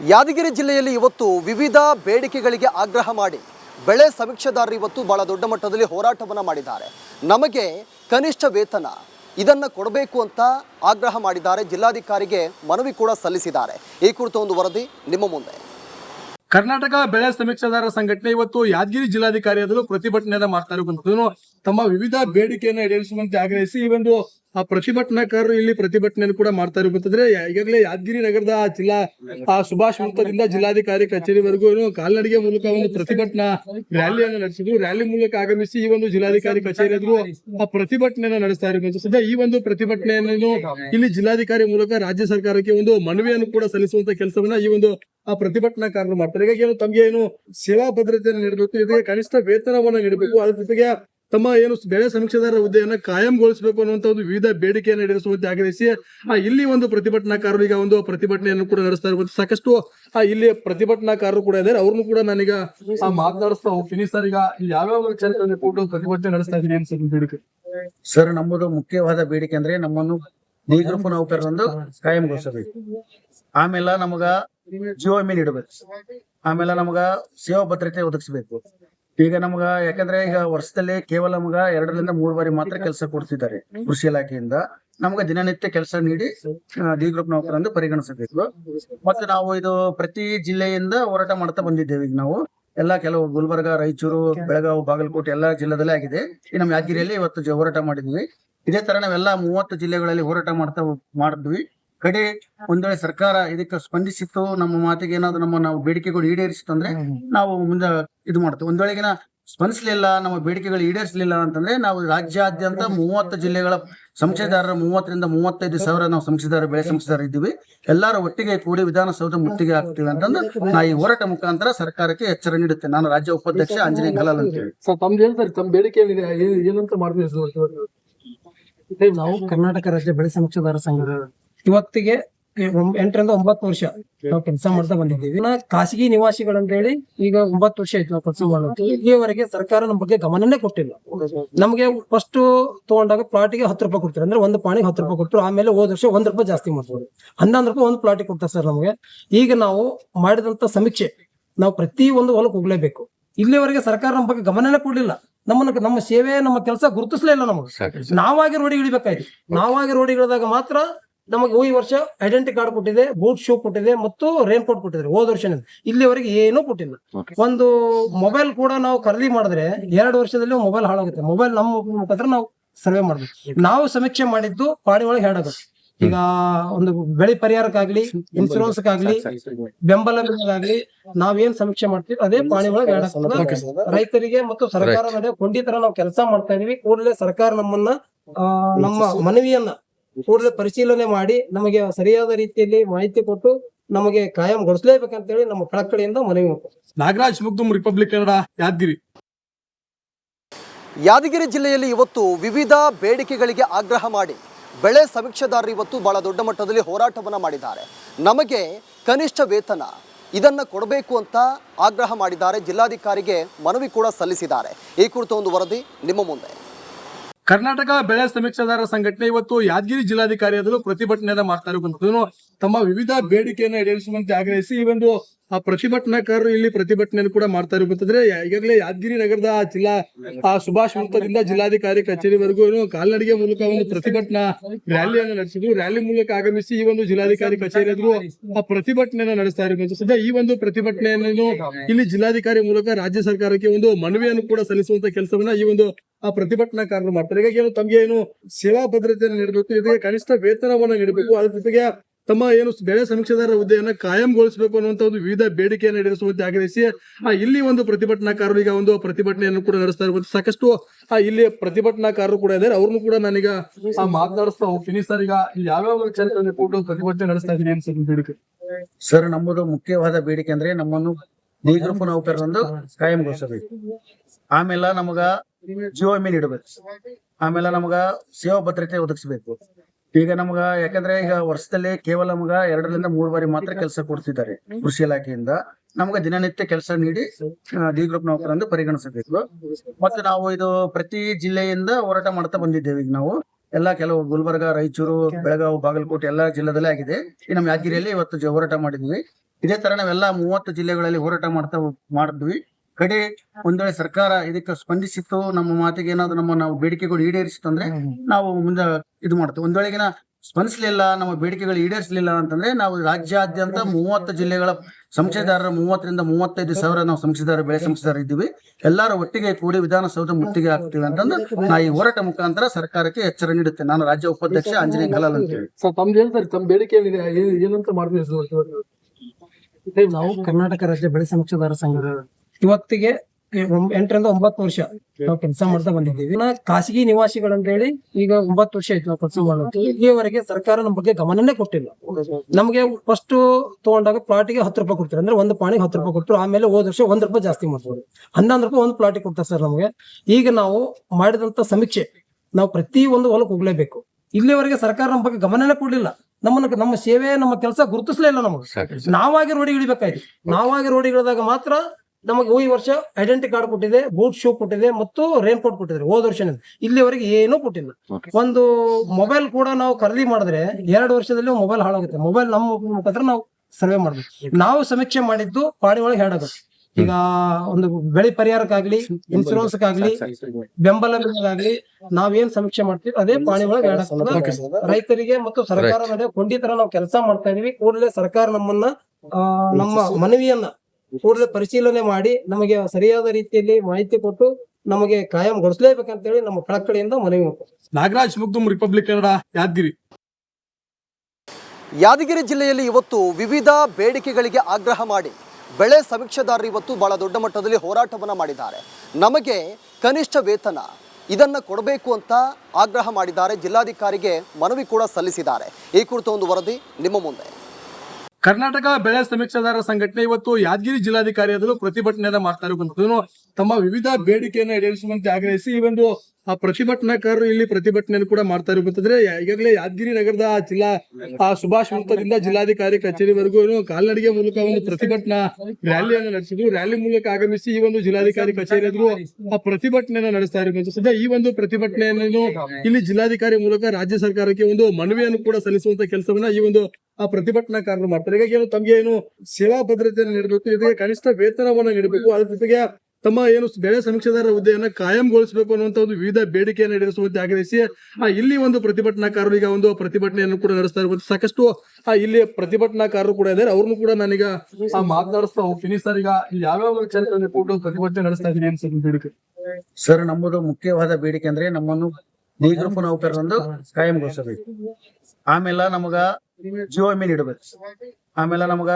ಯಾದಗಿರಿ ಜಿಲ್ಲೆಯಲ್ಲಿ ಇವತ್ತು ವಿವಿಧ ಬೇಡಿಕೆಗಳಿಗೆ ಆಗ್ರಹ ಮಾಡಿ ಬೆಳೆ ಸಮೀಕ್ಷೆದಾರರು ಇವತ್ತು ಬಹಳ ದೊಡ್ಡ ಮಟ್ಟದಲ್ಲಿ ಹೋರಾಟವನ್ನು ಮಾಡಿದ್ದಾರೆ. ನಮಗೆ ಕನಿಷ್ಠ ವೇತನ ಇದನ್ನು ಕೊಡಬೇಕು ಅಂತ ಆಗ್ರಹ ಮಾಡಿದ್ದಾರೆ. ಜಿಲ್ಲಾಧಿಕಾರಿಗೆ ಮನವಿ ಕೂಡ ಸಲ್ಲಿಸಿದ್ದಾರೆ. ಈ ಕುರಿತ ಒಂದು ವರದಿ ನಿಮ್ಮ ಮುಂದೆ. ಕರ್ನಾಟಕ ಬೆಳೆ ಸಮೀಕ್ಷೆದಾರರ ಸಂಘಟನೆ ಇವತ್ತು ಯಾದಗಿರಿ ಜಿಲ್ಲಾಧಿಕಾರಿ ಎದುರು ಪ್ರತಿಭಟನೆಯನ್ನ ಮಾಡ್ತಾ ಇರುವಂತದ್ದು. ತಮ್ಮ ವಿವಿಧ ಬೇಡಿಕೆಯನ್ನು ಈಡೇರಿಸುವಂತೆ ಆಗ್ರಹಿಸಿ ಈ ಒಂದು ಆ ಪ್ರತಿಭಟನಾಕಾರರು ಇಲ್ಲಿ ಪ್ರತಿಭಟನೆಯನ್ನು ಕೂಡ ಮಾಡ್ತಾ ಇರ್ಬೇಕಂತಂದ್ರೆ ಈಗಾಗಲೇ ಯಾದಗಿರಿ ನಗರದ ಜಿಲ್ಲಾ, ಆ ಸುಭಾಷ್ ವೃತ್ತದಿಂದ ಜಿಲ್ಲಾಧಿಕಾರಿ ಕಚೇರಿವರೆಗೂ ಕಾಲ್ನಡಿಗೆ ಮೂಲಕ ಒಂದು ಪ್ರತಿಭಟನಾ ರ್ಯಾಲಿಯನ್ನು ನಡೆಸಿದ್ರು. ರ್ಯಾಲಿ ಮೂಲಕ ಆಗಮಿಸಿ ಈ ಒಂದು ಜಿಲ್ಲಾಧಿಕಾರಿ ಕಚೇರಿ ಆ ಪ್ರತಿಭಟನೆಯನ್ನು ನಡೆಸ್ತಾ ಇರುವಂತ ಸದ್ಯ ಈ ಒಂದು ಪ್ರತಿಭಟನೆಯನ್ನು ಇಲ್ಲಿ ಜಿಲ್ಲಾಧಿಕಾರಿ ಮೂಲಕ ರಾಜ್ಯ ಸರ್ಕಾರಕ್ಕೆ ಒಂದು ಮನವಿಯನ್ನು ಕೂಡ ಸಲ್ಲಿಸುವಂತ ಕೆಲಸವನ್ನ ಈ ಒಂದು ಆ ಪ್ರತಿಭಟನಾಕಾರರು ಮಾಡ್ತಾರೆ. ಹೀಗಾಗಿ ಏನು ತಮಗೆ ಏನು ಸೇವಾ ಭದ್ರತೆಯನ್ನು ನೀಡಬೇಕು ಇದಕ್ಕೆ ಕನಿಷ್ಠ ವೇತನವನ್ನು ನೀಡಬೇಕು, ಅದ್ರ ಜೊತೆಗೆ ತಮ್ಮ ಏನು ಬೆಳೆ ಸಮೀಕ್ಷೆದಾರರ ಹುದ್ದೆಯನ್ನ ಕಾಯಂಗೊಳಿಸಬೇಕು ಅನ್ನುವಂತ ಒಂದು ವಿವಿಧ ಬೇಡಿಕೆಯನ್ನು ಈಡೇರಿಸುವಂತೆ ಆಗ್ರಹಿಸಿ, ಆ, ಇಲ್ಲಿ ಒಂದು ಪ್ರತಿಭಟನಾಕಾರರು, ಈಗ ಒಂದು ಪ್ರತಿಭಟನೆಯನ್ನು ಕೂಡ ನಡೆಸ್ತಾ ಇರುವಂತ ಸಾಕಷ್ಟು, ಆ, ಇಲ್ಲಿ ಪ್ರತಿಭಟನಾಕಾರರು ಕೂಡ ಇದ್ದಾರೆ. ಅವ್ರನ್ನು ಕೂಡ ನಾನೀಗ ಮಾತನಾಡಿಸ್ತಾ ಹೋಗ್ತೀನಿ. ಸರ್, ಈಗ ಯಾವ್ಯಾವ ವಿಚಾರಗಳನ್ನು ಕೂಡ ಪ್ರತಿಭಟನೆ ನಡೆಸ್ತಾ ಇದ್ದೀನಿ ಸ್ವಲ್ಪ ಬೇಡಿಕೆ? ಸರ್, ನಮ್ಮದು ಮುಖ್ಯವಾದ ಬೇಡಿಕೆ ಅಂದ್ರೆ ನಮ್ಮನ್ನು ಡಿ ನೌಕರರಂದು ಕಾಯಂಗೊಳಿಸಬೇಕು. ಆಮೇಲೆ ನಮಗ ಜೀವ ವಿಮೆ ನೀಡಬೇಕು. ಆಮೇಲೆ ನಮಗ ಸೇವಾ ಭದ್ರತೆ ಒದಗಿಸಬೇಕು. ಈಗ ನಮಗ ಯಾಕಂದ್ರೆ ಈಗ ವರ್ಷದಲ್ಲಿ ಕೇವಲ ನಮ್ಗ ಎರಡರಿಂದ ಮೂರು ಬಾರಿ ಮಾತ್ರ ಕೆಲಸ ಕೊಡ್ತಿದ್ದಾರೆ ಕೃಷಿ ಇಲಾಖೆಯಿಂದ. ನಮ್ಗೆ ದಿನನಿತ್ಯ ಕೆಲಸ ನೀಡಿ ಡಿ ಗ್ರೂಪ್ ನೌಕರಂದು ಪರಿಗಣಿಸಬೇಕು. ಮತ್ತೆ ನಾವು ಇದು ಪ್ರತಿ ಜಿಲ್ಲೆಯಿಂದ ಹೋರಾಟ ಮಾಡ್ತಾ ಬಂದಿದ್ದೇವೆ ಈಗ ನಾವು. ಎಲ್ಲಾ ಕೆಲವು ಗುಲ್ಬರ್ಗ, ರಾಯಚೂರು, ಬೆಳಗಾವಿ, ಬಾಗಲಕೋಟೆ ಎಲ್ಲಾ ಜಿಲ್ಲೆದಲ್ಲೇ ಆಗಿದೆ. ಈ ನಮ್ಮ ಯಾದಗಿರಿಯಲ್ಲಿ ಇವತ್ತು ಹೋರಾಟ ಮಾಡಿದ್ವಿ. ಇದೇ ತರ ನಾವೆಲ್ಲ ಮೂವತ್ತು ಜಿಲ್ಲೆಗಳಲ್ಲಿ ಹೋರಾಟ ಮಾಡ್ತಾ, ಮಾಡಿದ್ವಿ. ಕಡೆ ಒಂದ್ ವೇಳೆ ಸರ್ಕಾರ ಇದಕ್ಕೆ ಸ್ಪಂದಿಸಿತ್ತು ನಮ್ಮ ಮಾತಿಗೆ ಏನಾದ್ರು ನಮ್ಮ ನಾವು ಬೇಡಿಕೆಗಳು ಈಡೇರಿಸಿತ್ತು ಅಂದ್ರೆ ನಾವು ಮುಂದೆ ಇದು ಮಾಡ್ತೇವೆ ಒಂದ್ ವೇಳೆಗಿನ ಸ್ಪಂದಿಸಲಿಲ್ಲ ನಮ್ಮ ಬೇಡಿಕೆಗಳು ಈಡೇರಿಸಲಿಲ್ಲ ಅಂತಂದ್ರೆ ನಾವು ರಾಜ್ಯಾದ್ಯಂತ ಮೂವತ್ತು ಜಿಲ್ಲೆಗಳ ಸಂಸ್ಥೆದಾರರ ಮೂವತ್ತರಿಂದ ಮೂವತ್ತೈದು ಸಾವಿರ ನಾವು ಸಂಶಯದಾರ ಬೆಳೆ ಸಂಸ್ಥೆದಾರ ಇದ್ದೀವಿ. ಎಲ್ಲರೂ ಒಟ್ಟಿಗೆ ಕೂಡಿ ವಿಧಾನಸೌಧ ಮುತ್ತಿಗೆ ಹಾಕ್ತೀವಿ ಅಂತಂದ್ರೆ ನಾ ಈ ಹೋರಾಟ ಮುಖಾಂತರ ಸರ್ಕಾರಕ್ಕೆ ಎಚ್ಚರ ನೀಡುತ್ತೇನೆ. ನಾನು ರಾಜ್ಯ ಉಪಾಧ್ಯಕ್ಷ ಆಂಜನೇಯ ಕಲಾಲ್ ಅಂತ ಹೇಳಿ. ತಮ್ದು ತಮ್ಮ ಬೇಡಿಕೆ ಏನಂತ ಮಾಡ್ತೀವಿ ನಾವು ಕರ್ನಾಟಕ ರಾಜ್ಯ ಬೆಳೆ ಸಂಸ್ಥೆದಾರ ಸಂಘ. ಇವತ್ತಿಗೆ ಎಂಟರಿಂದ ಒಂಬತ್ತು ವರ್ಷ ನಾವು ಕೆಲಸ ಮಾಡ್ತಾ ಬಂದಿದ್ದೀವಿ. ಖಾಸಗಿ ನಿವಾಸಿಗಳಂತ ಹೇಳಿ ಈಗ ಒಂಬತ್ತು ವರ್ಷ ಆಯ್ತು ನಾವು ಕೆಲಸ ಮಾಡೋದು ಇಲ್ಲಿಯವರೆಗೆ ಸರ್ಕಾರ ನಮ್ಮ ಬಗ್ಗೆ ಗಮನನೇ ಕೊಟ್ಟಿಲ್ಲ. ನಮಗೆ ಫಸ್ಟ್ ತಗೊಂಡಾಗ ಪ್ಲಾಟಿಗೆ ಹತ್ತು ರೂಪಾಯಿ ಕೊಡ್ತಾರೆ. ಅಂದ್ರೆ ಒಂದು ಪಾಣಿಗೆ ಹತ್ತು ರೂಪಾಯಿ ಕೊಟ್ಟರು ಆಮೇಲೆ ಹೋದ ವರ್ಷ ಒಂದ್ ರೂಪಾಯಿ ಜಾಸ್ತಿ ಮಾಡ್ತಾರೆ ಹನ್ನೊಂದು ರೂಪಾಯಿ ಒಂದು ಪ್ಲಾಟಿಗೆ ಕೊಡ್ತಾರೆ ಸರ್ ನಮಗೆ. ಈಗ ನಾವು ಮಾಡಿದಂತ ಸಮೀಕ್ಷೆ ನಾವು ಪ್ರತಿ ಒಂದು ಹೊಲಕ್ಕೆ ಹೋಗ್ಲೇಬೇಕು. ಇಲ್ಲಿವರೆಗೆ ಸರ್ಕಾರ ನಮ್ಮ ಬಗ್ಗೆ ಗಮನನೇ ಕೊಡಲಿಲ್ಲ. ನಮ್ಮನ್ನ ನಮ್ಮ ಸೇವೆ ನಮ್ಮ ಕೆಲಸ ಗುರುತಿಸ್ಲೇ ಇಲ್ಲ ನಮಗೆ. ನಾವಾಗಿ ರೋಡಿಗೆ ಇಳಿಬೇಕಾಯ್ತು. ನಾವಾಗಿ ರೋಡಿಗೆ ಇಳಿದಾಗ ಮಾತ್ರ ನಮಗೆ ಈ ವರ್ಷ ಐಡೆಂಟಿ ಕಾರ್ಡ್ ಕೊಟ್ಟಿದೆ ಬೂಟ್ ಶೂ ಕೊಟ್ಟಿದೆ ಮತ್ತು ರೈನ್ ಕೋಟ್ ಕೊಟ್ಟಿದ್ದಾರೆ ಹೋದ ವರ್ಷ ಇಲ್ಲಿವರೆಗೆ ಏನೂ ಕೊಟ್ಟಿಲ್ಲ. ಒಂದು ಮೊಬೈಲ್ ಕೂಡ ನಾವು ಖರೀದಿ ಮಾಡಿದ್ರೆ ಎರಡು ವರ್ಷದಲ್ಲಿ ಮೊಬೈಲ್ ಹಾಳಾಗುತ್ತೆ. ಮೊಬೈಲ್ ನಮ್ಮ ಮುಖಾಂತರ ನಾವು ಸರ್ವೆ ಮಾಡ್ಬೇಕು. ನಾವು ಸಮೀಕ್ಷೆ ಮಾಡಿದ್ದು ಪಾಡಿ ಒಳಗೆ ಹೇಳಬೇಕು ಈಗ ಒಂದು ಬೆಳೆ ಪರಿಹಾರಕ್ಕಾಗ್ಲಿ ಇನ್ಸೂರೆನ್ಸ್ ಆಗ್ಲಿ ಬೆಂಬಲ ಬೆಲೆಗಾಗ್ಲಿ ನಾವೇನ್ ಸಮೀಕ್ಷೆ ಮಾಡ್ತೀವಿ ಅದೇ ಪಾಣಿ ಒಳಗೆ ರೈತರಿಗೆ ಮತ್ತು ಸರ್ಕಾರ ನಡುವೆ ಕೊಂಡಿ ತರ ನಾವು ಕೆಲಸ ಮಾಡ್ತಾ ಇದೀವಿ. ಕೂಡಲೇ ಸರ್ಕಾರ ನಮ್ಮನ್ನ ನಮ್ಮ ಮನವಿಯನ್ನ ಕೂಡಲೇ ಪರಿಶೀಲನೆ ಮಾಡಿ ನಮಗೆ ಸರಿಯಾದ ರೀತಿಯಲ್ಲಿ ಮಾಹಿತಿ ಕೊಟ್ಟು ನಮಗೆ ಕಾಯಂ ಗೊಳಿಸಲೇಬೇಕಂತೇಳಿ ನಮ್ಮ ಕಳಕಳಿಯಿಂದ ಮನವಿ ನಾಗರಾಜ್ ಮುಗ್ದುಮ್ ರಿಪಬ್ಲಿಕ್ ಕನ್ನಡ ಯಾದಗಿರಿ. ಯಾದಗಿರಿ ಜಿಲ್ಲೆಯಲ್ಲಿ ಇವತ್ತು ವಿವಿಧ ಬೇಡಿಕೆಗಳಿಗೆ ಆಗ್ರಹ ಮಾಡಿ ಬೆಳೆ ಸಮೀಕ್ಷೆದಾರರು ಇವತ್ತು ಬಹಳ ದೊಡ್ಡ ಮಟ್ಟದಲ್ಲಿ ಹೋರಾಟವನ್ನು ಮಾಡಿದ್ದಾರೆ. ನಮಗೆ ಕನಿಷ್ಠ ವೇತನ ಇದನ್ನು ಕೊಡಬೇಕು ಅಂತ ಆಗ್ರಹ ಮಾಡಿದ್ದಾರೆ. ಜಿಲ್ಲಾಧಿಕಾರಿಗೆ ಮನವಿ ಕೂಡ ಸಲ್ಲಿಸಿದ್ದಾರೆ. ಈ ಕುರಿತು ಒಂದು ವರದಿ ನಿಮ್ಮ ಮುಂದೆ. ಕರ್ನಾಟಕ ಬೆಳೆ ಸಮೀಕ್ಷಾದಾರರ ಸಂಘಟನೆ ಇವತ್ತು ಯಾದಗಿರಿ ಜಿಲ್ಲಾಧಿಕಾರಿ ಎದುರು ಪ್ರತಿಭಟನೆಯನ್ನ ಮಾಡ್ತಾ ಇರುವಂತದ್ದು ತಮ್ಮ ವಿವಿಧ ಬೇಡಿಕೆಯನ್ನು ಈಡೇರಿಸುವಂತೆ ಆಗ್ರಹಿಸಿ ಈ ಒಂದು ಆ ಪ್ರತಿಭಟನಾಕಾರರು ಇಲ್ಲಿ ಪ್ರತಿಭಟನೆಯನ್ನು ಕೂಡ ಮಾಡ್ತಾ ಇರ್ಬೇಕಂದ್ರೆ ಈಗಾಗಲೇ ಯಾದಗಿರಿ ನಗರದ ಜಿಲ್ಲಾ, ಆ ಸುಭಾಷ್ ವೃತ್ತದಿಂದ ಜಿಲ್ಲಾಧಿಕಾರಿ ಕಚೇರಿವರೆಗೂ ಕಾಲ್ನಡಿಗೆ ಮೂಲಕ ಒಂದು ಪ್ರತಿಭಟನಾ ರ್ಯಾಲಿಯನ್ನು ನಡೆಸಿದ್ರು. ರ್ಯಾಲಿ ಮೂಲಕ ಆಗಮಿಸಿ ಈ ಒಂದು ಜಿಲ್ಲಾಧಿಕಾರಿ ಕಚೇರಿ ಎದುರು ಆ ಪ್ರತಿಭಟನೆಯನ್ನು ನಡೆಸ್ತಾ ಇರ್ಬೇಕು ಸದ್ಯ ಈ ಒಂದು ಪ್ರತಿಭಟನೆಯನ್ನು ಇಲ್ಲಿ ಜಿಲ್ಲಾಧಿಕಾರಿ ಮೂಲಕ ರಾಜ್ಯ ಸರ್ಕಾರಕ್ಕೆ ಒಂದು ಮನವಿಯನ್ನು ಕೂಡ ಸಲ್ಲಿಸುವಂತ ಕೆಲಸವನ್ನ ಈ ಒಂದು ಆ ಪ್ರತಿಭಟನಾಕಾರರು ಮಾಡ್ತಾರೆ. ಹೀಗಾಗಿ ಏನು ತಮಗೆ ಏನು ಸೇವಾ ಭದ್ರತೆಯನ್ನು ನೀಡಬೇಕು, ಇದಕ್ಕೆ ಕನಿಷ್ಠ ವೇತನವನ್ನು ನೀಡಬೇಕು. ಅದ್ರ ಜೊತೆಗೆ ತಮ್ಮ ಏನು ಬೆಳೆ ಸಮೀಕ್ಷೆದಾರರ ಹುದ್ದೆಯನ್ನು ಕಾಯಂಗೊಳಿಸಬೇಕು ಅನ್ನುವಂತ ಒಂದು ವಿವಿಧ ಬೇಡಿಕೆಯನ್ನು ಈಡೇರಿಸುವಂತೆ ಆಗ್ರಹಿಸಿ, ಆ, ಇಲ್ಲಿ ಒಂದು ಪ್ರತಿಭಟನಾಕಾರರು ಈಗ ಒಂದು ಪ್ರತಿಭಟನೆಯನ್ನು ಕೂಡ ನಡೆಸ್ತಾ ಇರುವಂತ ಸಾಕಷ್ಟು, ಆ, ಇಲ್ಲಿ ಪ್ರತಿಭಟನಾಕಾರರು ಕೂಡ ಇದ್ದಾರೆ. ಅವ್ರನ್ನು ಕೂಡ ನಾನೀಗ ಮಾತನಾಡಿಸ್ತಾ ಹೋಗ್ತೀನಿ. ಸರ್, ಈಗ ಯಾವ್ಯಾವ ವಿಚಾರಗಳನ್ನು ಕೂಡ ಪ್ರತಿಭಟನೆ ನಡೆಸ್ತಾ ಇದ್ದೀನಿ ಸ್ವಲ್ಪ ಬೇಡಿಕೆ ಸರ್, ನಮ್ಮದು ಮುಖ್ಯವಾದ ಬೇಡಿಕೆ ಅಂದ್ರೆ ನಮ್ಮನ್ನು ಡಿ ನೌಕರರಂದು ಕಾಯಂಗೊಳಿಸಬೇಕು. ಆಮೇಲೆ ನಮಗ ಜೀವ ವಿಮೆ ನೀಡಬೇಕು ಆಮೇಲೆ ನಮಗ ಸೇವಾ ಭದ್ರತೆ ಒದಗಿಸಬೇಕು. ಈಗ ನಮಗ ಯಾಕಂದ್ರೆ ಈಗ ವರ್ಷದಲ್ಲಿ ಕೇವಲ ನಮ್ಗ ಎರಡರಿಂದ ಮೂರು ಬಾರಿ ಮಾತ್ರ ಕೆಲಸ ಕೊಡ್ತಿದ್ದಾರೆ ಕೃಷಿ ಇಲಾಖೆಯಿಂದ. ನಮಗ ದಿನನಿತ್ಯ ಕೆಲಸ ನೀಡಿ ಡಿ ಗ್ರೂಪ್ ನೌಕರಂದು ಪರಿಗಣಿಸಬೇಕು. ಮತ್ತೆ ನಾವು ಇದು ಪ್ರತಿ ಜಿಲ್ಲೆಯಿಂದ ಹೋರಾಟ ಮಾಡ್ತಾ ಬಂದಿದ್ದೇವೆ ಈಗ ನಾವು. ಎಲ್ಲಾ ಕೆಲವು ಗುಲ್ಬರ್ಗ, ರಾಯಚೂರು, ಬೆಳಗಾವಿ, ಬಾಗಲಕೋಟೆ ಎಲ್ಲಾ ಜಿಲ್ಲೆದಲ್ಲೇ ಆಗಿದೆ. ಈ ನಮ್ಮ ಯಾದಗಿರಿಯಲ್ಲಿ ಇವತ್ತು ಹೋರಾಟ ಮಾಡಿದ್ವಿ. ಇದೇ ತರ ನಾವೆಲ್ಲ ಮೂವತ್ತು ಜಿಲ್ಲೆಗಳಲ್ಲಿ ಹೋರಾಟ ಮಾಡ್ತಾ, ಮಾಡಿದ್ವಿ. ಕಡೆ ಒಂದ್ ವೇಳೆ ಸರ್ಕಾರ ಇದಕ್ಕೆ ಸ್ಪಂದಿಸಿತ್ತು ನಮ್ಮ ಮಾತಿಗೆ ಏನಾದ್ರೂ ನಮ್ಮ ನಾವು ಬೇಡಿಕೆಗಳು ಈಡೇರಿಸಿತ್ತು ಅಂದ್ರೆ ನಾವು ಮುಂದೆ ಇದು ಮಾಡ್ತೇವೆ ಒಂದ್ ವೇಳೆಗಿನ ಸ್ಪಂದಿಸಲಿಲ್ಲ ನಮ್ಮ ಬೇಡಿಕೆಗಳು ಈಡೇರಿಸಲಿಲ್ಲ ಅಂತಂದ್ರೆ ನಾವು ರಾಜ್ಯಾದ್ಯಂತ ಮೂವತ್ತು ಜಿಲ್ಲೆಗಳ ಸಂಸ್ಥೆದಾರರ ಮೂವತ್ತರಿಂದ ಮೂವತ್ತೈದು ಸಾವಿರ ನಾವು ಸಂಶಯದಾರ ಬೆಳೆ ಸಂಸ್ಥೆದಾರ ಇದ್ದೀವಿ. ಎಲ್ಲರ ಒಟ್ಟಿಗೆ ಕೂಡಿ ವಿಧಾನಸೌಧ ಮುತ್ತಿಗೆ ಹಾಕ್ತೀವಿ ಅಂತಂದ್ರೆ ನಾ ಈ ಹೋರಾಟ ಮುಖಾಂತರ ಸರ್ಕಾರಕ್ಕೆ ಎಚ್ಚರ ನೀಡುತ್ತೇನೆ. ನಾನು ರಾಜ್ಯ ಉಪಾಧ್ಯಕ್ಷ ಆಂಜನೇಯ ಕಲಾಲ್ ಅಂತೇಳಿ ತಮ್ಮ ಬೇಡಿಕೆ ಏನಂತ ಮಾಡ್ತೀವಿ ನಾವು ಕರ್ನಾಟಕ ರಾಜ್ಯ ಬೆಳೆ ಸಂಸ್ಥೆದಾರ ಸಂಘ. ಇವತ್ತಿಗೆ ಎಂಟರಿಂದ ಒಂಬತ್ತು ವರ್ಷ ನಾವು ಕೆಲಸ ಮಾಡ್ತಾ ಬಂದಿದ್ದೀವಿ. ಖಾಸಗಿ ನಿವಾಸಿಗಳಂತ ಹೇಳಿ ಈಗ ಒಂಬತ್ತು ವರ್ಷ ಆಯ್ತು ನಾವು ಕೆಲಸ ಮಾಡೋದು ಇಲ್ಲಿಯವರೆಗೆ ಸರ್ಕಾರ ನಮ್ಮ ಬಗ್ಗೆ ಗಮನನೇ ಕೊಟ್ಟಿಲ್ಲ. ನಮಗೆ ಫಸ್ಟ್ ತಗೊಂಡಾಗ ಪ್ಲಾಟಿಗೆ ಹತ್ತು ರೂಪಾಯಿ ಕೊಡ್ತಾರೆ. ಅಂದ್ರೆ ಒಂದು ಪಾಣಿಗೆ ಹತ್ತು ರೂಪಾಯಿ ಕೊಟ್ಟರು ಆಮೇಲೆ ಹೋದ ವರ್ಷ ಒಂದ್ ರೂಪಾಯಿ ಜಾಸ್ತಿ ಮಾಡ್ತಾರೆ ಹನ್ನೊಂದು ರೂಪಾಯಿ ಒಂದು ಪ್ಲಾಟಿಗೆ ಕೊಡ್ತಾರೆ ಸರ್ ನಮಗೆ. ಈಗ ನಾವು ಮಾಡಿದಂತ ಸಮೀಕ್ಷೆ ನಾವು ಪ್ರತಿ ಒಂದು ಹೊಲಕ್ಕೆ ಹೋಗ್ಲೇಬೇಕು. ಇಲ್ಲಿವರೆಗೆ ಸರ್ಕಾರ ನಮ್ಮ ಬಗ್ಗೆ ಗಮನನೇ ಕೊಡಲಿಲ್ಲ. ನಮ್ಮನ್ನ ನಮ್ಮ ಸೇವೆ ನಮ್ಮ ಕೆಲಸ ಗುರುತಿಸ್ಲೇ ಇಲ್ಲ ನಮಗೆ. ನಾವಾಗಿ ರೋಡಿಗೆ ಇಳಿಬೇಕಾಯ್ತು. ನಾವಾಗಿ ರೋಡಿಗೆ ಇಳಿದಾಗ ಮಾತ್ರ ನಮಗೆ ಈ ವರ್ಷ ಐಡೆಂಟಿ ಕಾರ್ಡ್ ಕೊಟ್ಟಿದೆ ಬೂಟ್ ಶೂ ಕೊಟ್ಟಿದೆ ಮತ್ತು ರೇನ್ ಕೋಟ್ ಕೊಟ್ಟಿದ್ದಾರೆ ಹೋದ ವರ್ಷ ಇಲ್ಲಿವರೆಗೆ ಏನೂ ಕೊಟ್ಟಿಲ್ಲ. ಒಂದು ಮೊಬೈಲ್ ಕೂಡ ನಾವು ಖರೀದಿ ಮಾಡಿದ್ರೆ ಎರಡು ವರ್ಷದಲ್ಲಿ ಮೊಬೈಲ್ ಹಾಳಾಗುತ್ತೆ. ಮೊಬೈಲ್ ನಮ್ಮ ಮುಖಾಂತರ ನಾವು ಸರ್ವೆ ಮಾಡ್ಬೇಕು. ನಾವು ಸಮೀಕ್ಷೆ ಮಾಡಿದ್ದು ಪಾಡಿ ಒಳಗೆ ಹೇಳಬೇಕು ಈಗ ಒಂದು ಬೆಳೆ ಪರಿಹಾರಕ್ಕಾಗ್ಲಿ ಇನ್ಸೂರೆನ್ಸ್ ಆಗ್ಲಿ ಬೆಂಬಲ ಬೆಲೆಗಾಗ್ಲಿ ನಾವೇನ್ ಸಮೀಕ್ಷೆ ಮಾಡ್ತೀವಿ ಅದೇ ಪಾಣಿ ಒಳಗೆ ರೈತರಿಗೆ ಮತ್ತು ಸರ್ಕಾರ ನಡುವೆ ಕೊಂಡಿ ತರ ನಾವು ಕೆಲಸ ಮಾಡ್ತಾ ಇದೀವಿ. ಕೂಡಲೇ ಸರ್ಕಾರ ನಮ್ಮನ್ನ ನಮ್ಮ ಮನವಿಯನ್ನ ಕೂಡಲೇ ಪರಿಶೀಲನೆ ಮಾಡಿ ನಮಗೆ ಸರಿಯಾದ ರೀತಿಯಲ್ಲಿ ಮಾಹಿತಿ ಕೊಟ್ಟು ನಮಗೆ ಕಾಯಂಗೊಳಿಸಲೇಬೇಕಂತೇಳಿ ನಮ್ಮ ಕಳಕಳಿಯಿಂದ ಮನವಿ ಮಾಡ್ತೀವಿ. ನಾಗರಾಜ್ ಮುಗ್ದುಮ್ ರಿಪಬ್ಲಿಕ್ ಕನ್ನಡ ಯಾದಗಿರಿ. ಯಾದಗಿರಿ ಜಿಲ್ಲೆಯಲ್ಲಿ ಇವತ್ತು ವಿವಿಧ ಬೇಡಿಕೆಗಳಿಗೆ ಆಗ್ರಹ ಮಾಡಿ ಬೆಳೆ ಸಮೀಕ್ಷೆದಾರರು ಇವತ್ತು ಬಹಳ ದೊಡ್ಡ ಮಟ್ಟದಲ್ಲಿ ಹೋರಾಟವನ್ನ ಮಾಡಿದ್ದಾರೆ. ನಮಗೆ ಕನಿಷ್ಠ ವೇತನ ಇದನ್ನ ಕೊಡಬೇಕು ಅಂತ ಆಗ್ರಹ ಮಾಡಿದ್ದಾರೆ. ಜಿಲ್ಲಾಧಿಕಾರಿಗೆ ಮನವಿ ಕೂಡ ಸಲ್ಲಿಸಿದ್ದಾರೆ. ಈ ಕುರಿತ ಒಂದು ವರದಿ ನಿಮ್ಮ ಮುಂದೆ. ಕರ್ನಾಟಕ ಬೆಳೆ ಸಮೀಕ್ಷಾದಾರರ ಸಂಘಟನೆ ಇವತ್ತು ಯಾದಗಿರಿ ಜಿಲ್ಲಾಧಿಕಾರಿ ಎದುರು ಪ್ರತಿಭಟನೆಯನ್ನ ಮಾಡ್ತಾ ಇರುವಂತದ್ದು. ತಮ್ಮ ವಿವಿಧ ಬೇಡಿಕೆಯನ್ನು ಈಡೇರಿಸುವಂತೆ ಆಗ್ರಹಿಸಿ ಈ ಒಂದು ಆ ಪ್ರತಿಭಟನಾಕಾರರು ಇಲ್ಲಿ ಪ್ರತಿಭಟನೆಯನ್ನು ಕೂಡ ಮಾಡ್ತಾ ಇರುವಂತಂದ್ರೆ ಈಗಾಗಲೇ ಯಾದಗಿರಿ ನಗರದ ಜಿಲ್ಲಾ, ಆ ಸುಭಾಷ್ ವೃತ್ತದಿಂದ ಜಿಲ್ಲಾಧಿಕಾರಿ ಕಚೇರಿವರೆಗೂ ಕಾಲ್ನಡಿಗೆ ಮೂಲಕ ಒಂದು ಪ್ರತಿಭಟನಾ ರ್ಯಾಲಿಯನ್ನು ನಡೆಸಿದ್ರು. ರ್ಯಾಲಿ ಮೂಲಕ ಆಗಮಿಸಿ ಈ ಒಂದು ಜಿಲ್ಲಾಧಿಕಾರಿ ಕಚೇರಿ ಎದುರು ಆ ಪ್ರತಿಭಟನೆಯನ್ನು ನಡೆಸ್ತಾ ಇರುವಂತ ಸದ್ಯ ಈ ಒಂದು ಪ್ರತಿಭಟನೆಯನ್ನು ಇಲ್ಲಿ ಜಿಲ್ಲಾಧಿಕಾರಿ ಮೂಲಕ ರಾಜ್ಯ ಸರ್ಕಾರಕ್ಕೆ ಒಂದು ಮನವಿಯನ್ನು ಕೂಡ ಸಲ್ಲಿಸುವಂತ ಕೆಲಸವನ್ನ ಈ ಒಂದು ಆ ಪ್ರತಿಭಟನಾಕಾರರು ಮಾಡ್ತಾರೆ. ಹೀಗಾಗಿ ಏನು ತಮಗೆ ಏನು ಸೇವಾ ಭದ್ರತೆಯನ್ನು ನೀಡಬೇಕು, ಜೊತೆಗೆ ಕನಿಷ್ಠ ವೇತನವನ್ನು ನೀಡಬೇಕು. ಅದ್ರ ಜೊತೆಗೆ ತಮ್ಮ ಏನು ಬೆಳೆ ಸಮೀಕ್ಷೆದಾರರ ಹುದ್ದೆಯನ್ನು ಕಾಯಂಗೊಳಿಸಬೇಕು ಅನ್ನುವಂತ ಒಂದು ವಿವಿಧ ಬೇಡಿಕೆಯನ್ನು ಈಡೇರಿಸುವಂತೆ ಆಗ್ರಹಿಸಿ, ಆ, ಇಲ್ಲಿ ಒಂದು ಪ್ರತಿಭಟನಾಕಾರರು ಈಗ ಒಂದು ಪ್ರತಿಭಟನೆಯನ್ನು ಕೂಡ ನಡೆಸ್ತಾ ಇರುವಂತ ಸಾಕಷ್ಟು, ಆ, ಇಲ್ಲಿ ಪ್ರತಿಭಟನಾಕಾರರು ಕೂಡ ಇದ್ದಾರೆ. ಅವ್ರನ್ನು ಕೂಡ ನಾನೀಗ ಮಾತನಾಡಿಸ್ತಾ ಹೋಗ್ತೀನಿ ಸರ್. ಈಗ ಯಾವ್ಯಾವ ಚಾನೆಲ್ ಕೊಟ್ಟು ಪ್ರತಿಭಟನೆ ನಡೆಸ್ತಾ ಇದ್ದೀನಿ ಸ್ವಲ್ಪ ಬೇಡಿಕೆ ಸರ್, ನಮ್ಮದು ಮುಖ್ಯವಾದ ಬೇಡಿಕೆ ಅಂದ್ರೆ ನಮ್ಮನ್ನು ನೀಗರೂಪ ನೌಕರರಂದು ಕಾಯಂಗೊಳಿಸಬೇಕು. ಆಮೇಲೆ ನಮಗ ಜೀವ ವಿಮೆ ನೀಡಬೇಕು. ಆಮೇಲೆ ನಮಗ